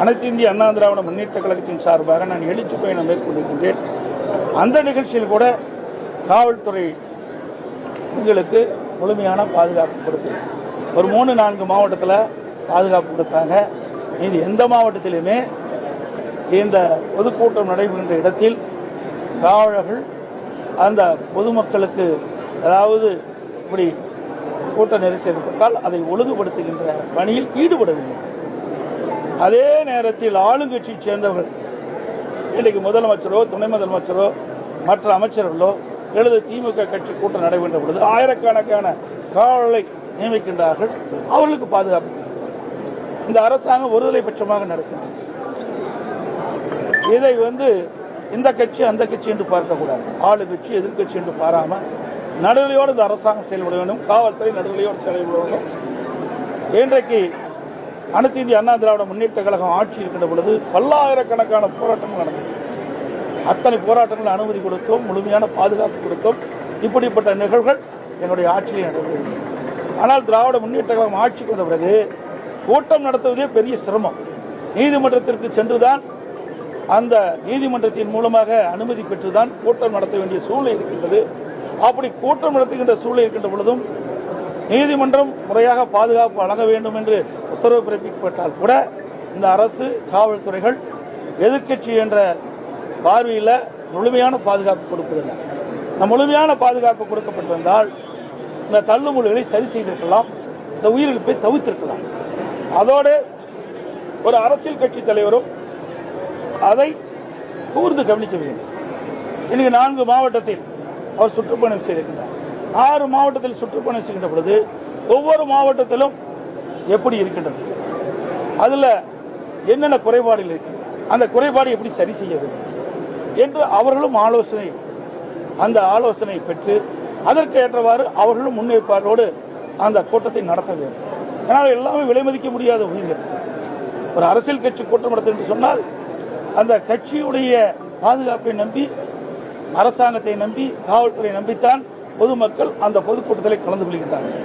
அனைத்து இந்திய அண்ணா திராவிட முன்னேற்ற கழகத்தின் சார்பாக நான் எழுச்சி பயணம் மேற்கொண்டிருக்கின்றேன். அந்த நிகழ்ச்சியில் கூட காவல்துறை எங்களுக்கு முழுமையான பாதுகாப்பு கொடுத்து ஒரு மூணு நான்கு மாவட்டத்தில் பாதுகாப்பு கொடுத்தாங்க. இது எந்த மாவட்டத்திலுமே இந்த பொதுக்கூட்டம் நடைபெறுகின்ற இடத்தில் காவலர்கள் அந்த பொதுமக்களுக்கு அதாவது இப்படி கூட்ட நெரிசல் ஏற்பட்டால் அதை ஒழுங்குபடுத்துகின்ற பணியில் ஈடுபடவில்லை. அதே நேரத்தில் ஆளுங்கட்சியை சேர்ந்தவர்கள் இன்றைக்கு முதலமைச்சரோ துணை முதலமைச்சரோ மற்ற அமைச்சர்களோ எழுத திமுக கட்சி கூட்டம் நடைபெற்ற பொழுது ஆயிரக்கணக்கான காவலை நியமிக்கின்றார்கள். அவர்களுக்கு பாதுகாப்பு. இந்த அரசாங்கம் ஒருதலை பட்சமாக நடக்கிறது. இதை வந்து இந்த கட்சி அந்த கட்சி என்று பார்க்கக்கூடாது. ஆளு கட்சி எதிர்கட்சி என்று பாராம நடுநிலையோடு இந்த அரசாங்கம் செயல்பட வேண்டும். காவல்துறை நடுநிலையோடு செயல்பட வேண்டும். இன்றைக்கு அனைத்து இந்திய அண்ணா திராவிட முன்னேற்ற கழகம் ஆட்சி இருக்கின்ற பொழுது பல்லாயிரக்கணக்கான போராட்டங்கள் நடந்தது. அத்தனை போராட்டங்கள் அனுமதி கொடுத்தோம் முழுமையான பாதுகாப்பு கொடுத்தோம். இப்படிப்பட்ட நிகழ்வுகள் என்னுடைய ஆட்சியில் நடந்தது. ஆனால் திராவிட முன்னேற்ற கழகம் ஆட்சிக்கு வந்த பிறகு கூட்டம் நடத்துவதே பெரிய சிரமம். நீதிமன்றத்திற்கு சென்றுதான் அந்த நீதிமன்றத்தின் மூலமாக அனுமதி பெற்றுதான் கூட்டம் நடத்த வேண்டிய சூழ்நிலை இருக்கின்றது. அப்படி கூட்டம் நடத்துகின்ற சூழ்நிலை இருக்கின்ற பொழுதும் நீதிமன்றம் முறையாக பாதுகாப்பு வழங்க வேண்டும் என்று உத்தரவு பிறப்பிக்கப்பட்டால் கூட இந்த அரசு காவல்துறைகள் எதிர்க்கட்சி என்ற பார்வையில் முழுமையான பாதுகாப்பு கொடுப்பதில்லை. இந்த முழுமையான பாதுகாப்பு கொடுக்கப்பட்டிருந்தால் இந்த தள்ளுமுள்ளுகளை சரி செய்திருக்கலாம் இந்த உயிரிழப்பை தவிர்த்திருக்கலாம். அதோடு ஒரு அரசியல் கட்சி தலைவரும் அதை கூர்ந்து கவனிக்க வேண்டும். இன்னைக்கு நான்கு மாவட்டத்தில் அவர் சுற்றுப்பயணம் செய்திருக்கிறார். ஆறு மாவட்டத்தில் சுற்றுப்பயணம் செய்கின்ற பொழுது ஒவ்வொரு மாவட்டத்திலும் எப்படி இருக்கின்றது? அதுல என்னென்ன குறைபாடுகள் இருக்கு? அந்த குறைபாடு எப்படி சரி செய்ய என்று அவர்களும் ஆலோசனை அந்த ஆலோசனை பெற்று அதற்கு ஏற்றவாறு அவர்களும் முன்னேற்பாட்டோடு அந்த கூட்டத்தை நடத்த வேண்டும். ஏன்னால் எல்லாமே விலை மதிக்க முடியாத உயிர்கள். ஒரு அரசியல் கட்சி கூட்டம் நடத்த என்று சொன்னால் அந்த கட்சியுடைய பாதுகாப்பை நம்பி அரசாங்கத்தை நம்பி காவல்துறை நம்பித்தான் பொதுமக்கள் அந்த பொதுக்கூட்டத்தில் கலந்து கொள்கின்றார்கள்.